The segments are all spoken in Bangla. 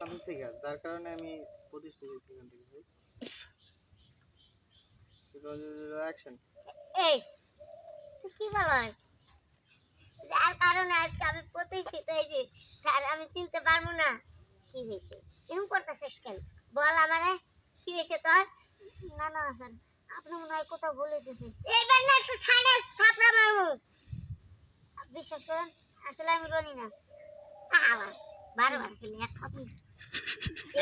থেকে যার কারণে আমি প্রতিষ্ঠিত হয়েছি এখান থেকে ভাই। অ্যাকশন এই তুই কি বলস? যার কারণে আজকে আমি প্রতিষ্ঠিত হয়েছি আর আমি চিনতে পারব না। কি হয়েছে? এরকম করতেছিস কেন? বল আমারে কি হয়েছে তোর? না না স্যার আপনি মনে হয় কোথাও ভুলে গেছেন এইবার না একটু ছাড়ে থাপড়া মারমু বিশ্বাস করেন আসলে আমি রনি না। আহা বারবার খেলে এক খাবি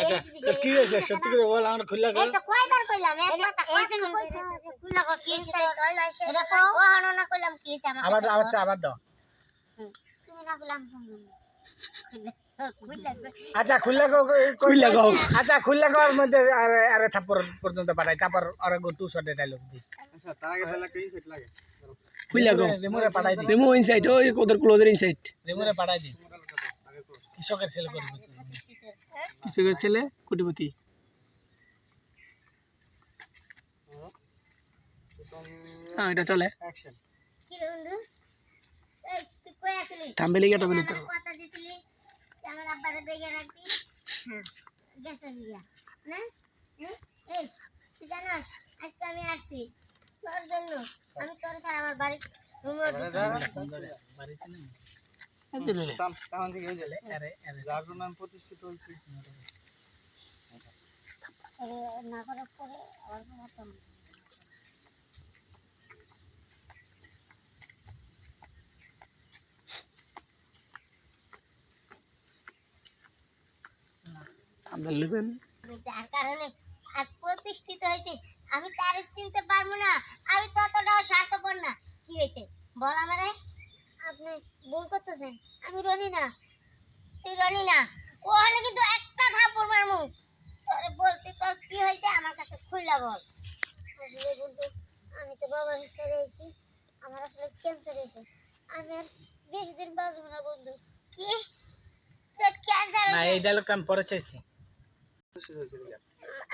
আচ্ছা কি হয়েছে? সত্যি করে বল আমার খুললা এই তো কয়বার কইলাম? এক কথা কয়দিন কইছো খুললা কো কি হইছে এটা তো ওহানো না কইলাম কি হইছে আমার আবার আবার আবার দাও। তুমি না কইলাম আচ্ছা খুললা খুললা আচ্ছা খুললা কোর মধ্যে আরে আরে থাপ্পড় পর্যন্ত পাঠাই তারপর আর গো টু শটে ডায়লগ দি আচ্ছা তার আগে তাহলে একটা ইনসেট লাগে। খুইলা গো রিমুরে পাঠাই দি ইনসাইড ওই ওদের ক্লোজের ইনসাইড রিমুরে পাঠাই দি কৃষকের ছেলে করবি কৃষকের ছেলে? কোটিপতি? হ্যাঁ এটা চলে। কথা দিছিলি। আমার আব্বারে দেখে রাখবি। হ্যাঁ গেছে বিয়া না? এই তুই জানাস আজকে আমি আসছি। তোর জন্য। আমি তোর আমার বাড়ি রুমে বাড়িতে যার জন্য আমি প্রতিষ্ঠিত হয়েছি। না করার পরে যার কারণে আজ প্রতিষ্ঠিত হয়েছি আমি তারে চিনতে পারব না। আমি ততটাও স্বার্থপর না। কি হয়েছে? বল আমারে। আপনি ভুল করতেছেন। আমি রনি না। তুই রনি না। ও হলে কিন্তু একটা থাপ্পড় মারমু। তোরে বলছি তোর কি হয়েছে? আমার কাছে খুললা বল। আসলে বন্ধু আমি তো বাবার ছেড়ে এসেছি। আমার আসলে ক্যান্সার হয়েছে আমি আর বেশি দিন বাঁচবো না বন্ধু। কি? তোর ক্যান্সার না এই ডায়লগটা আমি পরে চাইছি।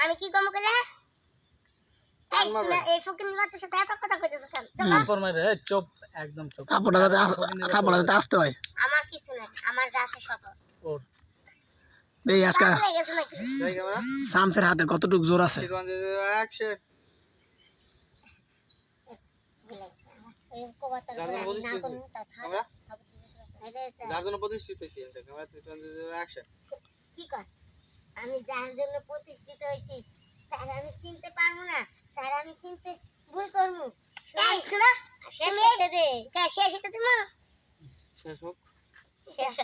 আমি কি কম করে এই। ফকির বাচ্চার সাথে এত কথা কইতেছো কেন? চলো। থাপ্পড় মারে চুপ। একদম চুপ থাপড়া যাতে থাপড়া যাতে আসতে হয়। আমার কিছু নাই আমার যা আছে সব ওর। ওর। এই আজকে পাগল গেছে নাকি? যাই ক্যামেরা। শামসের হাতে কতটুকু জোর আছে? আমি যার জন্য প্রতিষ্ঠিত হয়েছি তার আমি চিনতে পারব না তার আমি চিনতে ভুল করব। শেষ করতে দে। শেষ করতে দেবো? শেষ হোক। শেষ।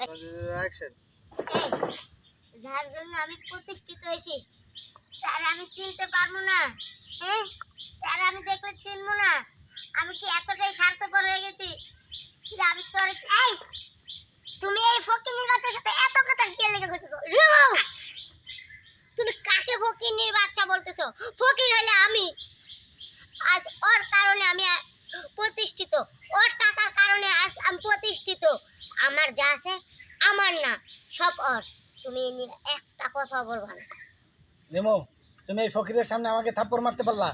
অ্যাকশন যার জন্য আমি প্রতিষ্ঠিত হয়েছি তার আমি চিনতে পারব না। হ্যাঁ? তার আমি দেখলে চিনবো না। আমি কি এতটাই স্বার্থপর হয়ে গেছি যে আমি তোর এই তুমি এই ফকিনির বাচ্চার সাথে এত কথা কি লেগে করতেছো তুমি কাকে ফকিনির বাচ্চা বলতেছো? ফকির হলে আমি। আজ ওর কারণে আমি ওর টাকার কারণে আজ আমি প্রতিষ্ঠিত। আমার যা আছে, আমার না, সব ওর। তুমি একটা কথা বলবা না। নেমো, তুমি এই ফকিরের সামনে আমাকে থাপ্পড় মারতে পারলা?